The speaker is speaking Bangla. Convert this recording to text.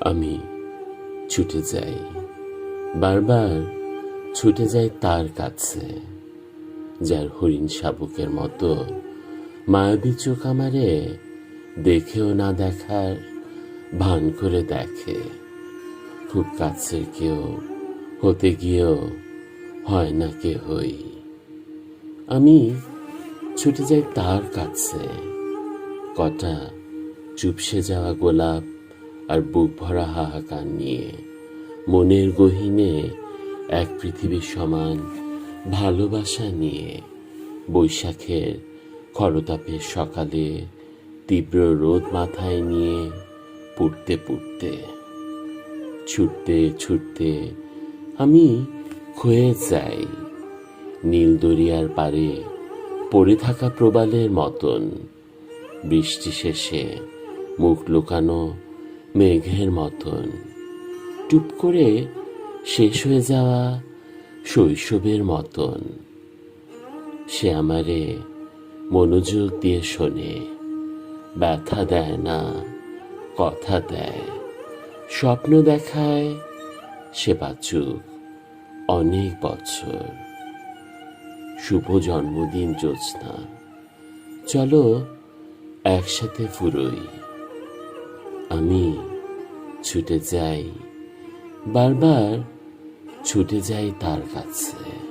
আমি ছুটে যাই। বারবার ছুটে যাই তার কাছে, যার হরিণ শাবকের মতো। মায়াবী চোখ আমারে দেখেও না দেখার ভান করে দেখে। খুব কাছের কেউ হতে গিয়েও হয় না কে হই আমি ছুটে যাই তার কাছে। কটা চুপসে যাওয়া গোলাপ আর বুক ভরা হাহাকার নিয়ে। মনের গহীনে এক পৃথিবীর সমান ভালোবাসা নিয়ে বৈশাখের খরতাপের সকালে তীব্র রোদ মাথায় নিয়ে পুড়তে পুড়তে, ছুটতে ছুটতে আমি ক্ষয়ে যাই। নীল দরিয়ার পারে পড়ে থাকা প্রবালের মতন বৃষ্টি শেষে মুখ লুকানো মেঘের মতন। টুপ করে শেষ হয়ে যাওয়া শৈশবের মতন। সে আমারে মনোযোগ দিয়ে শোনে, ব্যথা দেয় না, কথা দেয়। স্বপ্ন দেখায় সে বাঁচুক অনেক বছর। শুভ জন্মদিন, জ্যোৎস্না। চলো একসাথে ফুরোই। আমি ছুটে যাই বারবার ছুটে যাই তার কাছে।